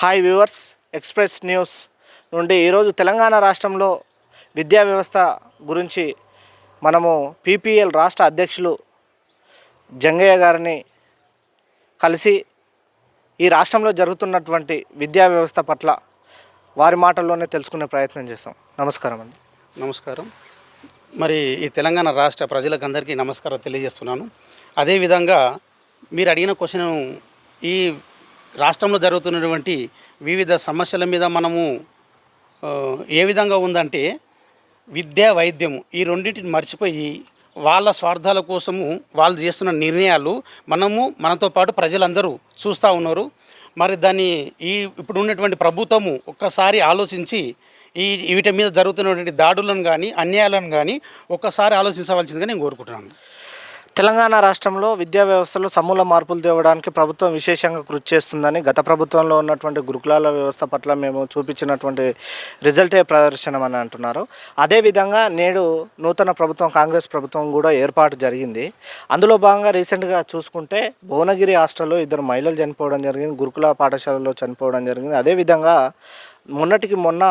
Hi viewers express news నుండి ఈరోజు తెలంగాణ రాష్ట్రంలో విద్యా వ్యవస్థ గురించి మనము పీపీఎల్ రాష్ట్ర అధ్యక్షులు జంగయ్య గారిని కలిసి ఈ రాష్ట్రంలో జరుగుతున్నటువంటి విద్యా వ్యవస్థ పట్ల వారి మాటల్లోనే తెలుసుకునే ప్రయత్నం చేస్తాం నమస్కారం అండి. నమస్కారం. మరి ఈ తెలంగాణ రాష్ట్ర ప్రజలకు అందరికీ నమస్కారం తెలియజేస్తున్నాను. అదేవిధంగా మీరు అడిగిన క్వశ్చన్ ఈ రాష్ట్రంలో జరుగుతున్నటువంటి వివిధ సమస్యల మీద మనము ఏ విధంగా ఉందంటే విద్య వైద్యము ఈ రెండింటిని మర్చిపోయి వాళ్ళ స్వార్థాల కోసము వాళ్ళు చేస్తున్న నిర్ణయాలు మనము మనతో పాటు ప్రజలందరూ చూస్తూ ఉన్నారు. మరి దాన్ని ఈ ఇప్పుడు ఉన్నటువంటి ప్రభుత్వము ఒక్కసారి ఆలోచించి ఈ వీటి మీద జరుగుతున్నటువంటి దాడులను కానీ అన్యాయాలను కానీ ఒక్కసారి ఆలోచించవలసిందిగా నేను కోరుకుంటున్నాను. తెలంగాణ రాష్ట్రంలో విద్యా వ్యవస్థలో సమూల మార్పులు తేవడానికి ప్రభుత్వం విశేషంగా కృషి చేస్తుందని గత ప్రభుత్వంలో ఉన్నటువంటి గురుకులాల వ్యవస్థ పట్ల మేము చూపించినటువంటి రిజల్టే ప్రదర్శనం అని అంటున్నారు. అదేవిధంగా నేడు నూతన ప్రభుత్వం కాంగ్రెస్ ప్రభుత్వం కూడా ఏర్పాటు జరిగింది. అందులో భాగంగా రీసెంట్గా చూసుకుంటే భువనగిరి హాస్టల్లో ఇద్దరు మహిళలు చనిపోవడం జరిగింది గురుకుల పాఠశాలలో చనిపోవడం జరిగింది. అదేవిధంగా మొన్నటికి మొన్న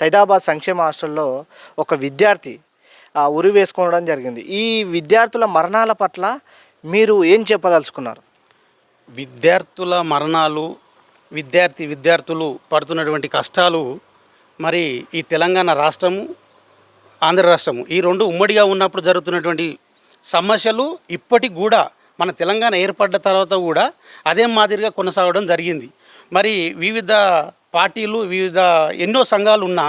సైదాబాద్ సంక్షేమ హాస్టల్లో ఒక విద్యార్థి ఉరి వేసుకోవడం జరిగింది. ఈ విద్యార్థుల మరణాల పట్ల మీరు ఏం చెప్పదలుచుకున్నారు? విద్యార్థుల మరణాలు విద్యార్థి విద్యార్థులు పడుతున్నటువంటి కష్టాలు మరి ఈ తెలంగాణ రాష్ట్రము ఆంధ్ర రాష్ట్రము ఈ రెండు ఉమ్మడిగా ఉన్నప్పుడు జరుగుతున్నటువంటి సమస్యలు ఇప్పటికి కూడా మన తెలంగాణ ఏర్పడ్డ తర్వాత కూడా అదే మాదిరిగా కొనసాగడం జరిగింది. మరి వివిధ పార్టీలు వివిధ ఎన్నో సంఘాలు ఉన్నా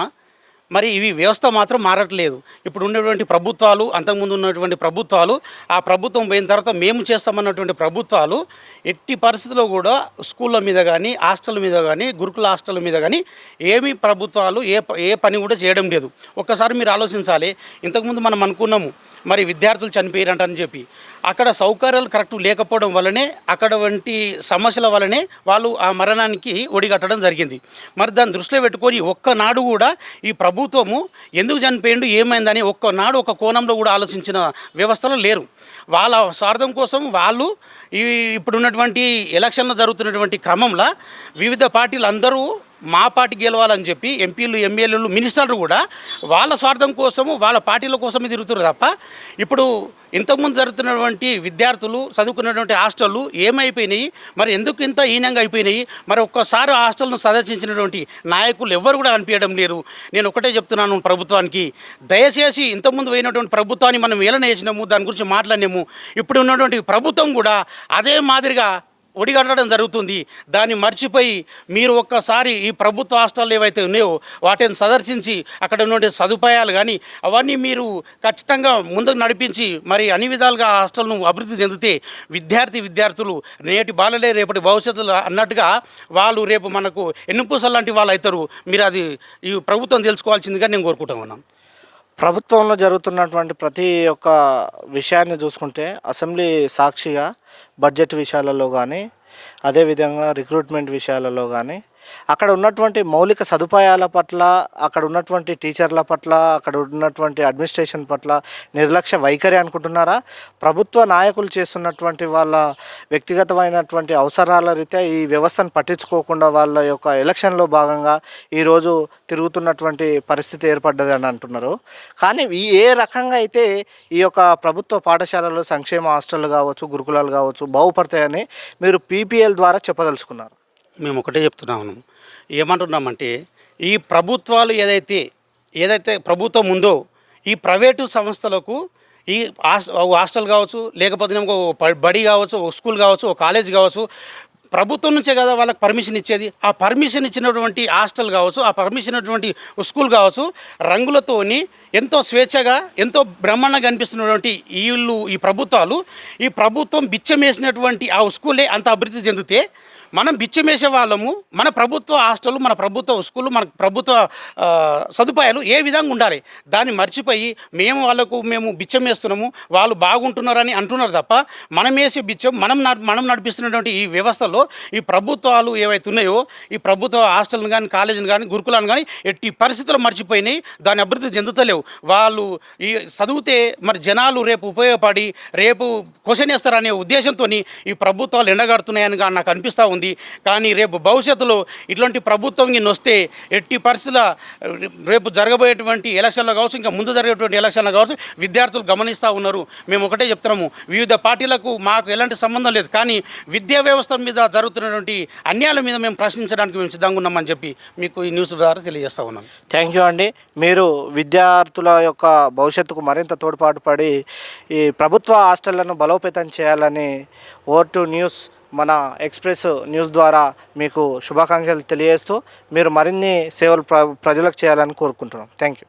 మరి ఇవి వ్యవస్థ మాత్రం మారట్లేదు. ఇప్పుడు ఉన్నటువంటి ప్రభుత్వాలు అంతకుముందు ఉన్నటువంటి ప్రభుత్వాలు ఆ ప్రభుత్వం పోయిన తర్వాత మేము చేస్తామన్నటువంటి ప్రభుత్వాలు ఎట్టి పరిస్థితుల్లో కూడా స్కూళ్ళ మీద కానీ హాస్టల్ మీద కానీ గురుకుల హాస్టల్ మీద కానీ ఏమీ ప్రభుత్వాలు ఏ ప- ఏ పని కూడా చేయడం లేదు. ఒక్కసారి మీరు ఆలోచించాలి. ఇంతకుముందు మనం అనుకున్నాము మరి విద్యార్థులు చనిపోయారంటని చెప్పి. అక్కడ సౌకర్యాలు కరెక్ట్ లేకపోవడం వల్లనే అక్కడ వంటి సమస్యల వల్లనే వాళ్ళు ఆ మరణానికి ఒడిగట్టడం జరిగింది. మరి దాన్ని దృష్టిలో పెట్టుకొని ఒక్కనాడు కూడా ఈ ప్రభుత్వము ఎందుకు చనిపోయిండు ఏమైందని ఒక్కనాడు ఒక కోణంలో కూడా ఆలోచించిన వ్యవస్థలో లేరు. వాళ్ళ స్వార్థం కోసం వాళ్ళు ఈ ఇప్పుడున్నటువంటి ఎలక్షన్లో జరుగుతున్నటువంటి క్రమంలో వివిధ పార్టీలు అందరూ మా పార్టీ గెలవాలని చెప్పి ఎంపీలు ఎమ్మెల్యేలు మినిస్టర్లు కూడా వాళ్ళ స్వార్థం కోసము వాళ్ళ పార్టీల కోసమే తిరుగుతారు తప్ప ఇప్పుడు ఇంతకుముందు జరుగుతున్నటువంటి విద్యార్థులు చదువుకున్నటువంటి హాస్టళ్ళు ఏమైపోయినాయి? మరి ఎందుకు ఇంత హీనంగా అయిపోయినాయి? మరి ఒక్కసారి హాస్టల్ను సందర్శించినటువంటి నాయకులు ఎవ్వరు కూడా అనిపించడం లేరు. నేను ఒకటే చెప్తున్నాను ప్రభుత్వానికి. దయచేసి ఇంతకుముందు పోయినటువంటి ప్రభుత్వాన్ని మనం ఏలన వేసినాము దాని గురించి మాట్లాడినాము. ఇప్పుడు ఉన్నటువంటి ప్రభుత్వం కూడా అదే మాదిరిగా ఒడిగట్టడం జరుగుతుంది. దాన్ని మర్చిపోయి మీరు ఒక్కసారి ఈ ప్రభుత్వ హాస్టల్ ఏవైతే ఉన్నాయో వాటిని సందర్శించి అక్కడ ఉన్నటువంటి సదుపాయాలు కానీ అవన్నీ మీరు ఖచ్చితంగా ముందుకు నడిపించి మరి అన్ని విధాలుగా హాస్టల్ను అభివృద్ధి చెందితే విద్యార్థి విద్యార్థులు నేటి బాలలే రేపటి భవిష్యత్తులో అన్నట్టుగా వాళ్ళు రేపు మనకు ఎన్నుపూసలు లాంటి వాళ్ళు అవుతారు. మీరు అది ఈ ప్రభుత్వం తెలుసుకోవాల్సిందిగా నేను కోరుకుంటా ఉన్నాను. ప్రభుత్వంలో జరుగుతున్నటువంటి ప్రతి ఒక్క విషయాన్ని చూసుకుంటే అసెంబ్లీ సాక్షిగా బడ్జెట్ విషయాలలో కానీ అదేవిధంగా రిక్రూట్మెంట్ విషయాలలో కానీ అక్కడ ఉన్నటువంటి మౌలిక సదుపాయాల పట్ల అక్కడ ఉన్నటువంటి టీచర్ల పట్ల అక్కడ ఉన్నటువంటి అడ్మినిస్ట్రేషన్ పట్ల నిర్లక్ష్య వైఖరి అనుకుంటున్నారా? ప్రభుత్వ నాయకులు చేస్తున్నటువంటి వాళ్ళ వ్యక్తిగతమైనటువంటి అవసరాల రీత్యా ఈ వ్యవస్థను పట్టించుకోకుండా వాళ్ళ యొక్క ఎలక్షన్లో భాగంగా ఈరోజు తిరుగుతున్నటువంటి పరిస్థితి ఏర్పడ్డది అని అంటున్నారు. కానీ ఈ ఏ రకంగా అయితే ఈ యొక్క ప్రభుత్వ పాఠశాలలు సంక్షేమ హాస్టళ్ళు కావచ్చు గురుకులాలు కావచ్చు బాగుపడతాయని మీరు పీపీఎల్ ద్వారా చెప్పదలుచుకున్నారు. మేము ఒకటే చెప్తున్నాము. ఏమంటున్నామంటే ఈ ప్రభుత్వాలు ఏదైతే ఏదైతే ప్రభుత్వం ఉందో ఈ ప్రైవేటు సంస్థలకు ఈ హాస్- హాస్టల్ కావచ్చు లేకపోతే ఒక బడి కావచ్చు ఒక స్కూల్ కావచ్చు ఒక కాలేజ్ కావచ్చు ప్రభుత్వం నుంచే కదా వాళ్ళకి పర్మిషన్ ఇచ్చేది. ఆ పర్మిషన్ ఇచ్చినటువంటి హాస్టల్ కావచ్చు ఆ పర్మిషన్ ఇచ్చినటువంటి స్కూల్ కావచ్చు రంగులతోని ఎంతో స్వేచ్ఛగా ఎంతో బ్రహ్మాండంగా కనిపిస్తున్నటువంటి వీళ్ళు ఈ ప్రభుత్వాలు ఈ ప్రభుత్వం బిచ్చమేసినటువంటి ఆ స్కూలే అంత అభివృద్ధి చెందితే మనం బిచ్చమేసే వాళ్ళము మన ప్రభుత్వ హాస్టల్ మన ప్రభుత్వ స్కూల్ మన ప్రభుత్వ సదుపాయాలు ఏ విధంగా ఉండాలి? దాన్ని మర్చిపోయి మేము వాళ్ళకు మేము బిచ్చం వేస్తున్నాము వాళ్ళు బాగుంటున్నారని అంటున్నారు తప్ప మనం వేసే బిచ్చం మనం మనం నడిపిస్తున్నటువంటి ఈ వ్యవస్థలో ఈ ప్రభుత్వాలు ఏవైతే ఉన్నాయో ఈ ప్రభుత్వ హాస్టల్ని కానీ కాలేజీని కానీ గురుకులాన్ని కానీ ఎట్టి పరిస్థితులు మర్చిపోయినాయి దాని అభివృద్ధి చెందుతలేవు. వాళ్ళు ఈ చదివితే మరి జనాలు రేపు ఉపయోగపడి రేపు క్వశ్చన్ వేస్తారనే ఉద్దేశంతో ఈ ప్రభుత్వాలు ఎండగడుతున్నాయని నాకు అనిపిస్తూ ఉంది. ఉంది. కానీ రేపు భవిష్యత్తులో ఇట్లాంటి ప్రభుత్వం ఇన్ని వస్తే ఎట్టి పరిస్థితుల రేపు జరగబోయేటువంటి ఎలక్షన్లు కావచ్చు ఇంకా ముందు జరిగేటువంటి ఎలక్షన్లు కావచ్చు విద్యార్థులు గమనిస్తూ ఉన్నారు. మేము ఒకటే చెప్తున్నాము వివిధ పార్టీలకు మాకు ఎలాంటి సంబంధం లేదు. కానీ విద్యా వ్యవస్థ మీద జరుగుతున్నటువంటి అన్యాయాల మీద మేము ప్రశ్నించడానికి మేము సిద్ధంగా ఉన్నామని చెప్పి మీకు ఈ న్యూస్ ద్వారా తెలియజేస్తా ఉన్నాను థ్యాంక్ యూ అండి. మీరు విద్యార్థుల యొక్క భవిష్యత్తుకు మరింత తోడ్పాటు పడి ఈ ప్రభుత్వ హాస్టళ్ళను బలోపేతం చేయాలని ఓటు న్యూస్ మన ఎక్స్ప్రెస్ న్యూస్ ద్వారా మీకు శుభాకాంక్షలు తెలియజేస్తూ మీరు మరిన్ని సేవలు ప్ర ప్రజలకు చేయాలని కోరుకుంటున్నాం. Thank you